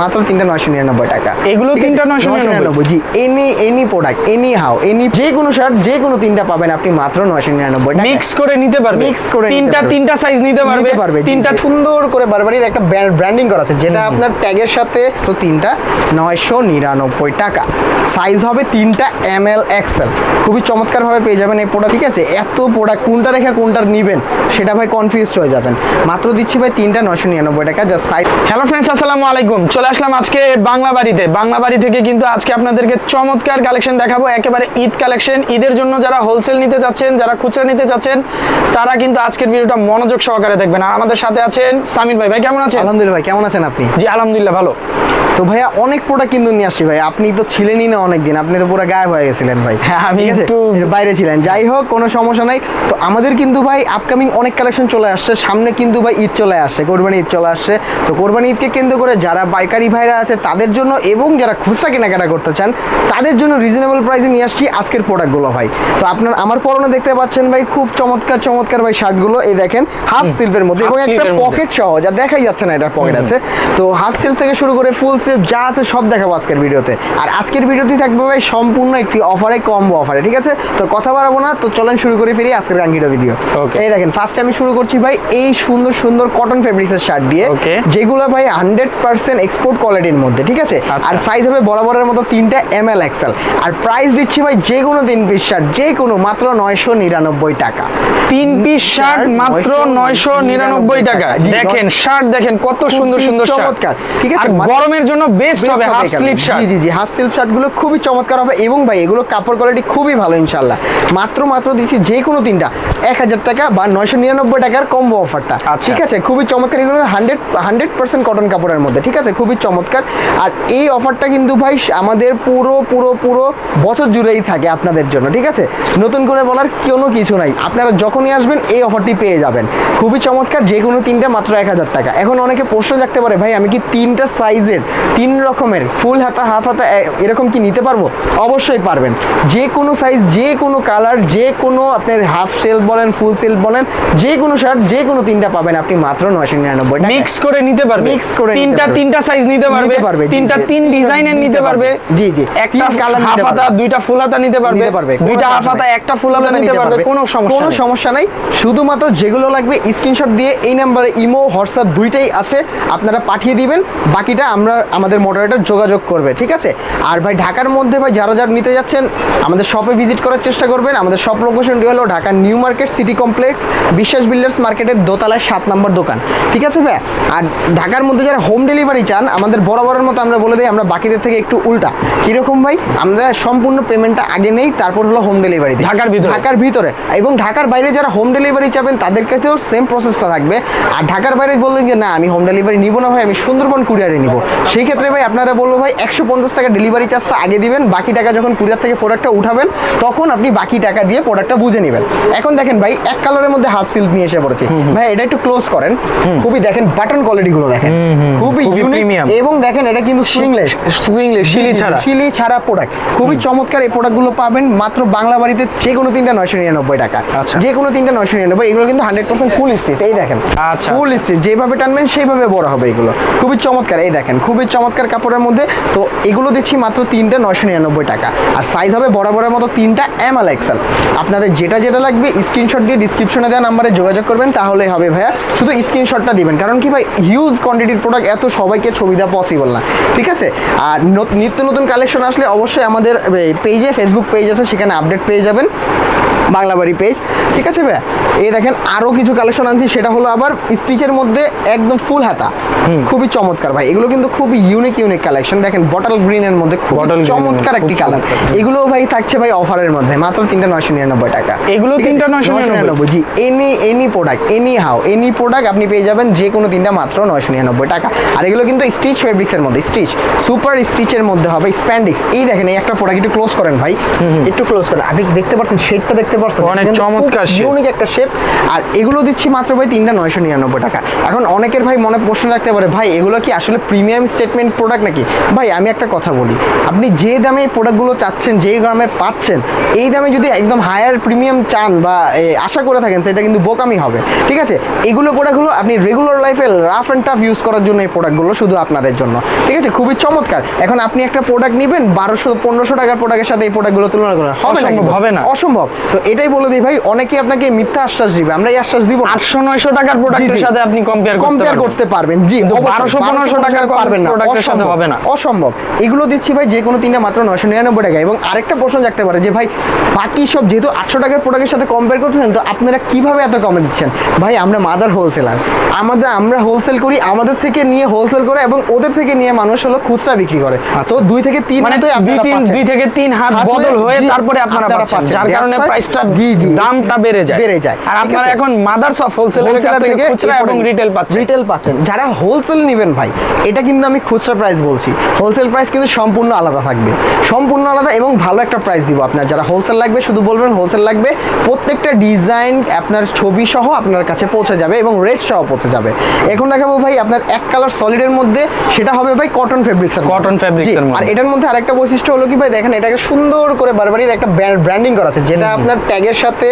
মাত্র তিনটা নয়শো নিরানব্বই টাকা। এগুলো? তিনটা 999 জি any any product any how any যে কোনো শার্ট যে কোনো তিনটা পাবেন আপনি মাত্র নয়শো নিরানব্বই টাকা। মিক্স করে নিতে পারবে। Mix করে তিনটা তিনটা সাইজ নিতে পারবে। পারবে তিনটা তিনটা সুন্দর করে বারবারির একটা ব্র্যান্ডিং করা আছে যেটা আপনার ট্যাগের সাথে তো তিনটা নয়শো নিরানব্বই টাকা। সাইজ হবে তিনটা এম এল এক্সেল খুবই চমৎকারভাবে পেয়ে যাবেন এই প্রোডাক্ট ঠিক আছে? এত প্রোডাক্ট কোনটা রেখে কোনটা নিবেন সেটা ভাই কনফিউজ হয়ে যাবেন। মাত্র দিচ্ছি ভাই তিনটা নয়শো নিরানব্বই টাকা যা সাইজ হ্যালো ফ্রেন্ডস আসসালামু আলাইকুম। চলে আসলাম আজকে বাংলা বাড়িতে। বাংলা বাড়ি থেকে কিন্তু আজকে আপনাদেরকে চমৎকার কালেকশন দেখাবো। একেবারে ঈদ কালেকশন ঈদের জন্য যারা হোলসেল নিতে যাচ্ছেন যারা খুচরা নিতে যাচ্ছেন তারা কিন্তু আজকের ভিডিওটা মনোযোগ সহকারে দেখবেন। আর আমাদের সাথে আছেন সামির ভাই। ভাই কেমন আছেন? আলহামদুলিল্লাহ ভাই কেমন আছেন আপনি? জি আলহামদুলিল্লাহ ভালো। তো ভাইয়া অনেক প্রোডাক্ট কিন্তু নিয়ে আসছি ভাই। আপনি তো ছিলেনই না অনেকদিন। আপনি তো পুরো গায়েব হয়ে গেছিলেন ভাই। হ্যাঁ, আমি একটু- বাইরে ছিলেন। যাই হোক কোনো সমস্যা নাই। তো আমাদের কিন্তু ভাই আপকামিং অনেক কালেকশন চলে আসছে। সামনে কিন্তু ভাই ঈদ চলে আসছে কোরবানি ঈদ চলে আসছে। তো কোরবানি ঈদকে কেন্দ্র করে যারা পাইকারি ভাইরা আছে তাদের জন্য এবং যারা খুচরা কেনাকাটা করতে চান তাদের জন্য রিজনেবল প্রাইসে নিয়ে আসছি আজকের প্রোডাক্টগুলো ভাই। তো আপনার আমার পরনে দেখতে পাচ্ছেন ভাই খুব চমৎকার চমৎকার ভাই শার্টগুলো এই দেখেন হাফ সিল্ভের মধ্যে এবং একটা। পকেট সহ যা দেখাই যাচ্ছে না এটা পকেট আছে। তো হাফ সিল থেকে শুরু করে ফুল সিল যা আছে সব দেখাবো আজকের ভিডিওতে। আর আজকের ভিডিওতে থাকবে ভাই সম্পূর্ণ একটি অফারে কম্বো অফারে ঠিক আছে? তো কথা বাড়াবো না তো চলেন শুরু করে ফিরি আজকের গাঙ্গিটা ভিডিও এই দেখেন ফার্স্ট আমি শুরু করছি ভাই এই সুন্দর সুন্দর কটন ফেব্রিক্সের শার্ট দিয়ে যেগুলো ভাই হান্ড্রেড পার্সেন্ট এক্সপোর্ট কোয়ালিটির মধ্যে ঠিক আছে? আচ্ছা। আর সাইজ হবে বরাবরের মতো তিনটা এম এল এক্সেল আর প্রাইস দিচ্ছি ভাই যে কোনো তিন পিস শার্ট যে কোনো মাত্র নয়শো নিরানব্বই টাকা। তিন পিস শার্ট মাত্র নয়শো নিরানব্বই টাকা। দেখেন শার্ট দেখেন কত সুন্দর সুন্দর চমৎকার। ঠিক আছে, গরমের জন্য বেস্ট হবে হাফ স্লিভ শার্ট জি জি জি হাফ স্লিভ শার্টগুলো খুবই চমৎকার হবে এবং ভাই এগুলো কাপড় কোয়ালিটি খুবই ভালো ইনশাল্লাহ মাত্র মাত্র দিচ্ছি যে কোনো তিনটা। এক হাজার টাকা বা নয়শো নিরানব্বই টাকার কম্বো অফারটা আচ্ছা। ঠিক আছে খুবই চমৎকার। এগুলো হান্ড্রেড হান্ড্রেড পার্সেন্ট কটন কাপড়ের মধ্যে ঠিক আছে? খুবই চমৎকার। আর এই অফারটা কিন্তু ভাই আমাদের পুরো পুরো পুরো বছর জুড়েই থাকে আপনাদের জন্য ঠিক আছে? নতুন করে বলার কোনো কিছু নাই। আপনারা যখনই আসবেন এই অফারটি পেয়ে যাবেন। খুবই চমৎকার যে কোনো তিনটা মাত্র এক হাজার টাকা। এখন অনেকে প্রশ্ন থাকতে পারে ভাই আমি কি তিনটা সাইজের তিন রকমের ফুল হাতা হাফ হাতা এরকম কি নিতে পারব? অবশ্যই পারবেন। যে কোনো সাইজ যে কোনো কালার যে কোনো আপনার হাফ সেল বলেন ফুল সেল বলেন যে কোনো শার্ট যে কোনো তিনটা পাবেন আপনি মাত্র নয়শো নিরানব্বই মিক্স করে নিতে পারবেন মিক্স করে তিনটা তিনটা সাইজ পারবে নিতে পারবে, তিনটা তিন ডিজাইনের নিতে পারবে। জি, জি। একটা নিতে হাফ হাতা দুইটা ফুল হাতা নিতে পারবে নিতে পারবে দুইটা হাফ হাতা একটা ফুল হাতা নিতে পারবে কোনো সমস্যা কোনো সমস্যা নাই। শুধুমাত্র যেগুলো লাগবে স্ক্রিনশট দিয়ে এই নাম্বারে ইমো হোয়াটসঅ্যাপ দুইটাই আছে আপনারা পাঠিয়ে দিবেন বাকিটা আমরা আমাদের মডারেটর যোগাযোগ করবে ঠিক আছে? আর ভাই ঢাকার মধ্যে ভাই যারা যারা নিতে যাচ্ছেন আমাদের শপে ভিজিট করার চেষ্টা করবেন। আমাদের শপ লোকেশনটি হলো Dhaka new market city complex Biswas builders মার্কেটের দোতলায় সাত নম্বর দোকান ঠিক আছে ভাই? আর ঢাকার মধ্যে যারা হোম ডেলিভারি চান আমাদের বরাবরের মতো আমরা বলে দিই আমরা বাকিদের থেকে একটু উল্টা। কীরকম ভাই? আমরা সম্পূর্ণ পেমেন্টটা আগে নেই তারপর হলো হোম ডেলিভারি ঢাকার ভিতরে? ঢাকার ভিতরে। এবং ঢাকার বাইরে যারা হোম ডেলিভারি চাবেন তাদের কাছেও সেম প্রসেসটা থাকবে। আর ঢাকার বাইরে বললেন যে না আমি হোম ডেলিভারি নিব না ভাই আমি সুন্দরবন কুরিয়ারে নিব। সেই ক্ষেত্রে ভাই আপনারা বলব ভাই একশো পঞ্চাশ টাকা ডেলিভারি চার্জটা আগে দিবেন বাকি টাকা যখন কুরিয়ার থেকে প্রোডাক্টটা উঠাবেন তখন আপনি বাকি টাকা দিয়ে প্রোডাক্টটা বুঝে নেবেন। এখন দেখেন ভাই এক কালারের মধ্যে হাফ সিল্ক নিয়ে এসে পড়েছি। ভাই এটা একটু ক্লোজ করেন। খুবই দেখেন বাটন কোয়ালিটি গুলো দেখেন। খুবই খুবই ইউনিক premium। এবং দেখেন এটা কিন্তু সুইংলেস সুইংলেস শিলি ছাড়া। শিলি ছাড়া প্রোডাক্ট খুবই চমৎকার এই প্রোডাক্টগুলো পাবেন। মাত্র বাংলা বাড়িতে যে কোনো তিনটা নয়শো নিরানব্বই টাকা। আচ্ছা। যে কোনো তিনটা নয়শো নিরানব্বই এগুলো কিন্তু হান্ড্রেড পার্সেন্ট ফুল স্টিচ এই দেখেন আচ্ছা, ফুল স্টিচ যেভাবে টানবেন সেইভাবে বড় হবে এগুলো। খুবই চমৎকার। এই দেখেন খুবই চমৎকার কাপড়ের মধ্যে। তো এগুলো দিচ্ছি মাত্র তিনটা নয়শো নিরানব্বই টাকা। আর সাইজ হবে বরাবরের মতো তিনটা এম এল এক্সেল আপনাদের যেটা যেটা লাগবে স্ক্রিনশট দিয়ে ডিসক্রিপশনে দেওয়া নাম্বারে যোগাযোগ করবেন। তাহলে হবে ভাইয়া। শুধু স্ক্রিনশটটা দিবেন। কারণ কি ভাই হিউজ কোয়ান্টিটির প্রোডাক্ট এত সবাইকে ছবি দেওয়া পসিবল না। ঠিক আছে? আর নিত্য নতুন কালেকশন আসলে অবশ্যই আমাদের পেজে ফেসবুক পেজ আছে, সেখানে আপডেট পেয়ে যাবেন। বাংলাবাড়ি পেজ ঠিক আছে ভাইয়া? এই দেখেন আরও কিছু কালেকশন আনছি সেটা হলো আবার স্টিচের মধ্যে একদম ফুল হাতা। খুবই চমৎকার ভাই। এগুলো কিন্তু খুবই ইউনিক ইউনিক কালেকশন দেখেন বটল গ্রিনের মধ্যে চমৎকার একটি কালার এগুলো ভাই থাকছে ভাই অফারের মধ্যে মাত্র তিনটা নয়শো নিরানব্বই টাকা। এগুলো? তিনটা 999 জি। Any any product any how any product আপনি পেয়ে যাবেন যে কোনো তিনটা মাত্র নয়শো নিরানব্বই টাকা। আর এগুলো কিন্তু স্টিচ ফেব্রিক্সের মধ্যে স্টিচ সুপার স্টিচের মধ্যে হবে স্প্যান্ডিক্স এই দেখেন এই একটা প্রোডাক্ট একটু ক্লোজ করেন ভাই। একটু ক্লোজ করেন। আপনি দেখতে পাচ্ছেন শেডটা দেখতে পাচ্ছেন। অনেক চমৎকার। ইউনিক একটা শেপ আর এগুলো দিচ্ছি মাত্র ভাই তিনটা নয়শো নিরানব্বই টাকা। এখন অনেকের ভাই মনে প্রশ্ন রাখতে পারে ভাই এগুলো কি আসলে প্রিমিয়াম স্টেটমেন্ট প্রোডাক্ট নাকি? ভাই আমি একটা কথা বলি। আপনি যে দামে এই প্রোডাক্টগুলো চাচ্ছেন যেই দামে পাচ্ছেন এই দামে যদি একদম হায়ার প্রিমিয়াম চান বা আশা করে থাকেন সেটা কিন্তু বোকামি হবে। ঠিক আছে? এগুলো প্রোডাক্টগুলো আপনি রেগুলার লাইফে রাফ অ্যান্ড টাফ ইউজ করার জন্য এই প্রোডাক্টগুলো শুধু আপনাদের জন্য। ঠিক আছে? খুবই চমৎকার। এখন আপনি একটা প্রোডাক্ট নেবেন বারোশো পনেরোশো টাকার প্রোডাক্টের সাথে এই প্রোডাক্টগুলো তুলনা করেন। হবে না। হবে না। অসম্ভব। তো এটাই বলে দিই ভাই অনেকে আপনাকে মিথ্যা আশ্বাস দিবে? আমরা এই আশ্বাস দিব। আটশো নয়শো টাকার প্রোডাক্টের। সাথে আপনি কম্পেয়ার করতে কম্পেয়ার পারবেন। করতে পারবেন। জি। 1200 1500 টাকার পারবেন না। প্রোডাক্টের সাথে হবে না। অসম্ভব। এগুলো দিচ্ছি ভাই যে কোনো তিনটা মাত্র নয়শো নিরানব্বই টাকা। এবং আরেকটা প্রশ্ন জাগতে পারে যে ভাই বাকি সব যেহেতু আটশো টাকার প্রোডাক্টের সাথে কম্পেয়ার করতেছেন তো আপনারা কীভাবে এত কমে দিচ্ছেন? ভাই আমরা মাদার হোলসেলার আমাদের আমরা হোলসেল করি আমাদের থেকে নিয়ে হোলসেল করে এবং ওদের থেকে নিয়ে মানুষ হলো খুচরা বিক্রি করে। তো দুই থেকে তিন মানে দুই তিন দুই থেকে তিন হাত বদল হয়ে- হয়ে তারপরে আপনারা পাচ্ছেন। যার কারণে প্রাইসটা জি জি। দামটা বেড়ে যায়। বেড়ে যায়। আর আপনারা এখন মাদার্স অফ হোলসেলের কাছ থেকে খুচরা এবং রিটেল পাচ্ছেন। রিটেল পাচ্ছেন। যারা হোলসেল নেবেন ভাই এটা কিন্তু আমি খুচরা প্রাইস বলছি। হোলসেল প্রাইস কিন্তু সম্পূর্ণ আলাদা থাকবে। সম্পূর্ণ আলাদা এবং ভালো একটা প্রাইস দিব আপনার। যারা হোলসেল লাগবে শুধু বলবেন হোলসেল লাগবে। প্রত্যেকটা ডিজাইন আপনার ছবি সহ আপনার কাছে পৌঁছে যাবে এবং রেট সহ পৌঁছে যাবে। এখন দেখাবো ভাই আপনার এক কালার সলিডের মধ্যে সেটা হবে ভাই কটন ফেব্রিক্স এর মধ্যে। আর এটার মধ্যে আরেকটা বৈশিষ্ট্য হলো কি ভাই দেখেন এটাকে সুন্দর করে বারবারই একটা ব্র্যান্ডিং করা আছে যেটা আপনার ট্যাগের সাথে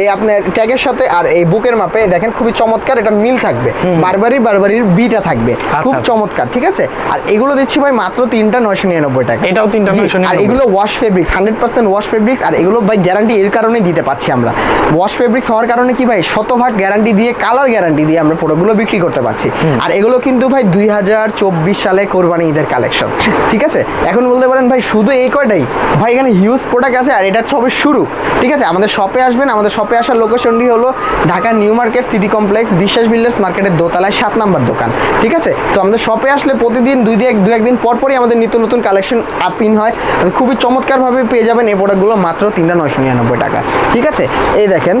এই আপনার ট্যাগের সাথে আর এই বুকের মাপে দেখেন খুবই চমৎকার এটা মিল থাকবে। বারবারই বারবারির বিটা থাকবে। খুব আচ্ছা। চমৎকার ঠিক আছে? আর এগুলো দিচ্ছি ভাই মাত্র তিনটা নয়শো নিরানব্বই টাকা। এটাও তিনটা 999 আর এগুলো wash fabrics hundred percent wash fabrics আর এগুলো ভাই গ্যারান্টি এর কারণেই দিতে পারছি আমরা। ওয়াশ ফেব্রিক্স হওয়ার কারণে কি ভাই? শতভাগ গ্যারান্টি দিয়ে কালার গ্যারান্টি দিয়ে আমরা প্রোডাক্টগুলো বিক্রি করতে পারছি। আর এগুলো কিন্তু ভাই দুই হাজার চব্বিশ সালে কোরবানি ঈদের কালেকশন ঠিক আছে? এখন বলতে পারেন ভাই শুধু এই কয়টাই। ভাই এখানে হিউজ প্রোডাক্ট আছে আর এটা সবে শুরু ঠিক আছে? আমাদের শপে আসবেন আমাদের শপে আসার লোকেশনটি হলো Dhaka new market city complex Biswas builders মার্কেটের দোতলায় সাত নাম্বার দোকান। ঠিক আছে? তো আমাদের শপে আসলে প্রতিদিন দুই দিন দু একদিন পর পরই আমাদের নিত্য নতুন কালেকশন আপিন হয়। খুবই চমৎকারভাবে পেয়ে যাবেন এই প্রোডাক্টগুলো মাত্র তিনটা নয়শো নিরানব্বই টাকা। ঠিক আছে? এই দেখেন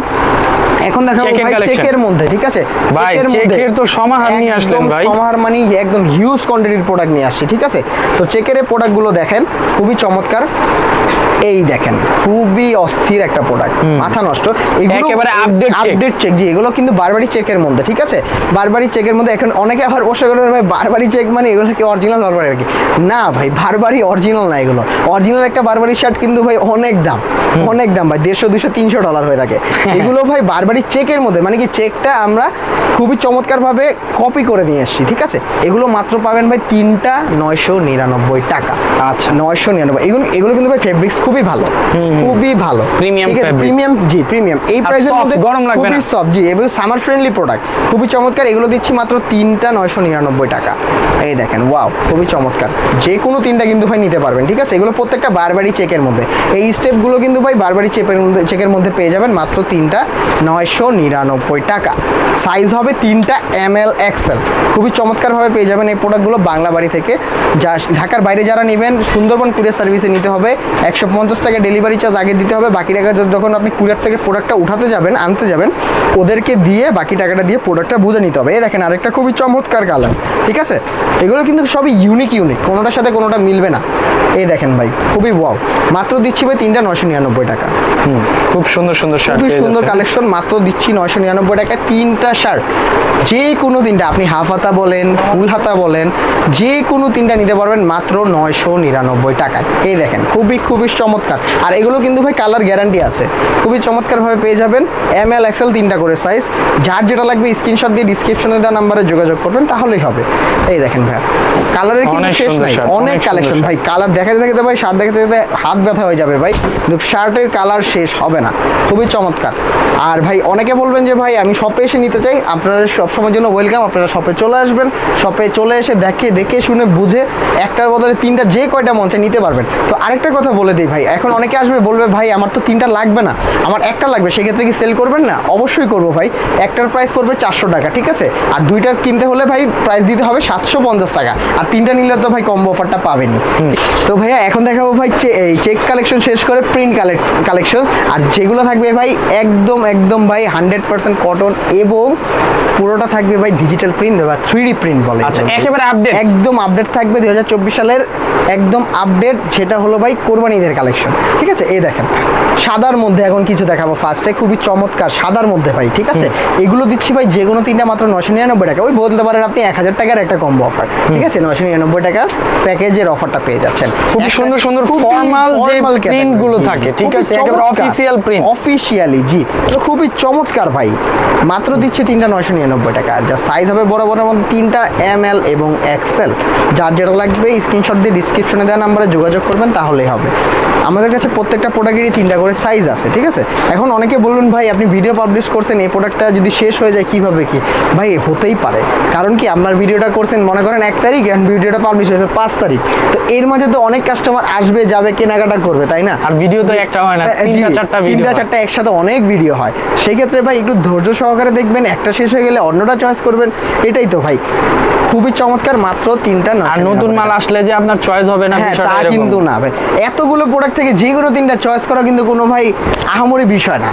এখন দেখাবো Check-এর ভাই চেকের মধ্যে ঠিক আছে? ভাই, চেকের তো সমাহার নিয়ে আসলেন ভাই। সমাহার মানে একদম হিউজ কোয়ান্টিটির প্রোডাক্ট নিয়ে আসছি ঠিক আছে? তো চেকের এই প্রোডাক্টগুলো দেখেন খুবই চমৎকার। এই দেখেন খুবই অস্থির একটা প্রোডাক্ট মাথা নষ্ট। একেবারে check। আপডেট চেক জি এগুলো কিন্তু বারবারই চেকের মধ্যে ঠিক আছে? বারবারই চেকের মধ্যে এখন অনেকে আবার বসে করে ভাই বারবারই চেক মানে এগুলো কি অরিজিনাল বারবারি আর কি না ভাই বারবারই অরিজিনাল না এগুলো। অরিজিনাল একটা বারবারি শার্ট কিন্তু ভাই অনেক দাম অনেক দাম ভাই দেড়শো দুশো তিনশো ডলার হয়ে থাকে। এগুলো ভাই বারবারই চেকের মধ্যে মানে কি চেকটা আমরা খুবই চমৎকারভাবে কপি করে নিয়ে এসেছি ঠিক আছে? এগুলো মাত্র পাবেন ভাই তিনটা নয়শো নিরানব্বই টাকা। আচ্ছা। নয়শো নিরানব্বই। এগুলো এগুলো কিন্তু ভাই ফেব্রিক্স খুবই ভালো। খুবই ভালো। আছে? প্রিমিয়াম জি প্রিমিয়াম এই প্রাইসের মধ্যে গরম লাগবে খুবই না। সফট জি এবং সামার ফ্রেন্ডলি প্রোডাক্ট খুবই চমৎকার এগুলো দিচ্ছি মাত্র তিনটা নয়শো নিরানব্বই টাকা। এই দেখেন ওয়াও খুবই চমৎকার। যে কোনো তিনটা কিন্তু ভাই নিতে পারবেন ঠিক আছে? এগুলো প্রত্যেকটা বারবারই চেকের মধ্যে। এই স্টেপগুলো কিন্তু ভাই বারবারই চেপের মধ্যে চেকের মধ্যে পেয়ে যাবেন মাত্র তিনটা নয়শো নিরানব্বই টাকা। সাইজ হবে তিনটা এম এল এক্সেল খুবই চমৎকারভাবে পেয়ে যাবেন এই প্রোডাক্টগুলো বাংলা বাড়ি থেকে। যা ঢাকার বাইরে যারা নেবেন সুন্দরবন কুরিয়ার সার্ভিসে নিতে হবে। একশো পঞ্চাশ টাকা ডেলিভারি চার্জ আগে দিতে হবে। বাকি টাকা যখন আপনি কুরিয়ার থেকে প্রোডাক্টটা উঠাতে যাবেন আনতে যাবেন ওদেরকে দিয়ে বাকি টাকাটা দিয়ে প্রোডাক্টটা বুঝে নিতে হবে। এই দেখেন আরেকটা খুবই চমৎকার কালার ঠিক আছে? এগুলো কিন্তু সবই ইউনিক ইউনিক কোনোটার সাথে কোনোটা মিলবে না। এই দেখেন ভাই খুবই ওয়াও মাত্র দিচ্ছি ভাই তিনটা নয়শো নিরানব্বই টাকা। খুব সুন্দর সুন্দর শার্ট খুবই সুন্দর কালেকশন মাত্র দিচ্ছি নয়শো নিরানব্বই টাকায় তিনটা শার্ট যে কোনো তিনটা আপনি হাফ হাতা বলেন ফুল হাতা বলেন যে কোনো তিনটা নিতে পারবেন মাত্র নয়শো নিরানব্বই টাকায়। এই দেখেন খুবই খুবই চমৎকার। আর এগুলো কিন্তু ভাই কালার গ্যারান্টি আছে। খুবই চমৎকারভাবে পেয়ে যাবেন এম এল এক্সেল তিনটা করে সাইজ যার যেটা লাগবে স্ক্রিনশট দিয়ে ডিসক্রিপশনে দেওয়া নাম্বারে যোগাযোগ করবেন তাহলেই হবে। এই দেখেন ভাই কালারের কিন্তু শেষ নাই অনেক কালেকশন ভাই কালার দেখাতে দেখাতে ভাই শার্ট দেখাতে দেখাতে হাত ব্যথা হয়ে যাবে ভাই। শার্টের কালার শেষ হবে না খুবই চমৎকার। আর ভাই অনেকে বলবেন যে ভাই আমি শপে এসে নিতে চাই আপনারা সবসময়ের জন্য ওয়েলকাম আপনারা শপে চলে আসবেন। শপে চলে এসে দেখে দেখে শুনে বুঝে একটার বদলে তিনটা যে কয়টা মঞ্চে নিতে পারবেন। তো আরেকটা কথা বলে দিই ভাই এখন অনেকে আসবে বলবে ভাই আমার তো তিনটা লাগবে না আমার একটা লাগবে সেক্ষেত্রে কি সেল করবেন না? অবশ্যই করব ভাই। একটার প্রাইস পড়বে চারশো টাকা ঠিক আছে? আর দুইটা কিনতে হলে ভাই প্রাইস দিতে হবে সাতশো পঞ্চাশ টাকা। আর তিনটা নিলে তো ভাই কম্বো অফারটা পাবেনি তো ভাইয়া এখন দেখাবো ভাই এই চেক কালেকশন শেষ করে প্রিন্ট কালেকশন আর যেগুলো থাকবে ভাই একদম একদম ভাই হান্ড্রেড পার্সেন্ট কটন এবং পুরোটা থাকবে ভাই ডিজিটাল প্রিন্ট বা থ্রি প্রিন্ট বলে আচ্ছা, একেবারে আপডেট একদম আপডেট থাকবে দুই হাজার চব্বিশ সালের। একদম আপডেট সেটা হলো ভাই কোরবানি ঈদের কালেকশন ঠিক আছে? এই দেখেন সাদার মধ্যে এখন কিছু দেখাবো ফার্স্ট কাজটাই খুবই চমৎকার সাদার মধ্যে ভাই ঠিক আছে? এগুলো দিচ্ছি ভাই যে কোনো তিনটা মাত্র নশো নিরানব্বই টাকা। ওই বলতে পারেন আপনি এক হাজার টাকার একটা কম্বো অফার ঠিক আছে? নশো নিরানব্বই টাকার প্যাকেজের অফারটা পেয়ে যাচ্ছেন। খুবই সুন্দর সুন্দর formal যে print গুলো থাকে, ঠিক আছে? একেবারে official print। অফিসিয়ালি জি। তো খুবই চমৎকার ভাই। মাত্র দিচ্ছে তিনটা নয়শো নিরানব্বই টাকা। আর যা সাইজ হবে বড় বড় মধ্যে তিনটা এম এল এবং এক্সেল যার যেটা লাগবে স্ক্রিনশট দিয়ে ডিসক্রিপশনে দেওয়া নাম্বারে যোগাযোগ করবেন তাহলেই হবে। আমাদের কাছে প্রত্যেকটা প্রোডাক্টেরই তিনটা করে সাইজ আছে ঠিক আছে? এখন অনেকে বলুন ভাই আপনি ভিডিও পাবলিশ করছেন এই প্রোডাক্টটা যদি শেষ হয়ে যায় কীভাবে কি? ভাই হতেই পারে। কারণ কি আপনার ভিডিওটা করছেন মনে করেন এক তারিখ এখন ভিডিওটা পাবলিশ হয়েছে পাঁচ তারিখ। তো এর মাঝে তো অনেক কাস্টমার আসবে যাবে কেনাকাটা করবে তাই না? আর ভিডিও তো একটা হয় না হ্যাঁ, তিনটা চারটা তিনটা চারটা একসাথে অনেক ভিডিও হয়। সেই ক্ষেত্রে ভাই একটু ধৈর্য সহকারে দেখবেন একটা শেষ হয়ে গেলে অন্যটা চয়েস করবেন। এটাই তো ভাই। খুবই চমৎকার মাত্র তিনটা আর নতুন মাল আসলে যে আপনার চয়েস হবে না হ্যাঁ তা। কিন্তু না ভাই। এতগুলো প্রোডাক্ট থেকে যে কোনো তিনটা চয়েস করা কিন্তু কোনো ভাই আহামরি বিষয় না।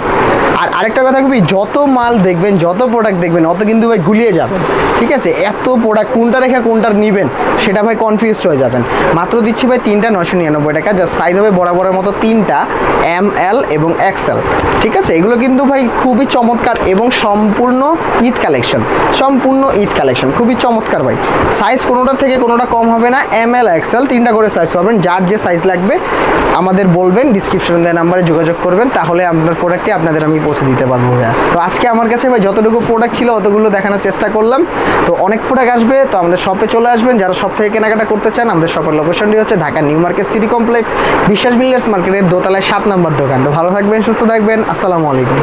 আর আরেকটা কথা কি যত মাল দেখবেন, যত প্রোডাক্ট দেখবেন, অত কিন্তু ভাই গুলিয়ে যাবেন ঠিক আছে? এত প্রোডাক্ট কোনটা রেখে কোনটা নিবেন, সেটা ভাই কনফিউজ হয়ে যাবেন। মাত্র দিচ্ছি ভাই তিনটা নশো নিরানব্বই টাকা যার সাইজ হবে বরাবরের মতো তিনটা। এম এল এবং এক্সেল। ঠিক আছে? এগুলো কিন্তু ভাই খুবই চমৎকার এবং সম্পূর্ণ ঈদ কালেকশন। সম্পূর্ণ ঈদ কালেকশন। খুবই চমৎকার ভাই। সাইজ কোনোটা থেকে কোনোটা কম হবে না। এম এল, এক্সেল, তিনটা করে সাইজ পাবেন। যার যে সাইজ লাগবে, আমাদের বলবেন ডিসক্রিপশন দেওয়া নাম্বারে যোগাযোগ করবেন। তাহলে আপনার প্রোডাক্টটি আপনাদের আমি পৌঁছে দিতে পারব ভাইয়া। তো আজকে আমার কাছে ভাই যতটুকু প্রোডাক্ট ছিল, অতগুলো দেখানোর চেষ্টা করলাম। তো অনেক প্রোডাক্ট আসবে। তো আমাদের শপে চলে আসবেন। যারা সব থেকে কেনাকাটা করতে চান, আমাদের শপের লোকেশনটি হচ্ছে Dhaka new market city complex, Biswas builders মার্কেটের দোতলায় সাত নম্বর দোকান। তো ভালো থাকবেন সুস্থ থাকবেন। আসসালামু আলাইকুম।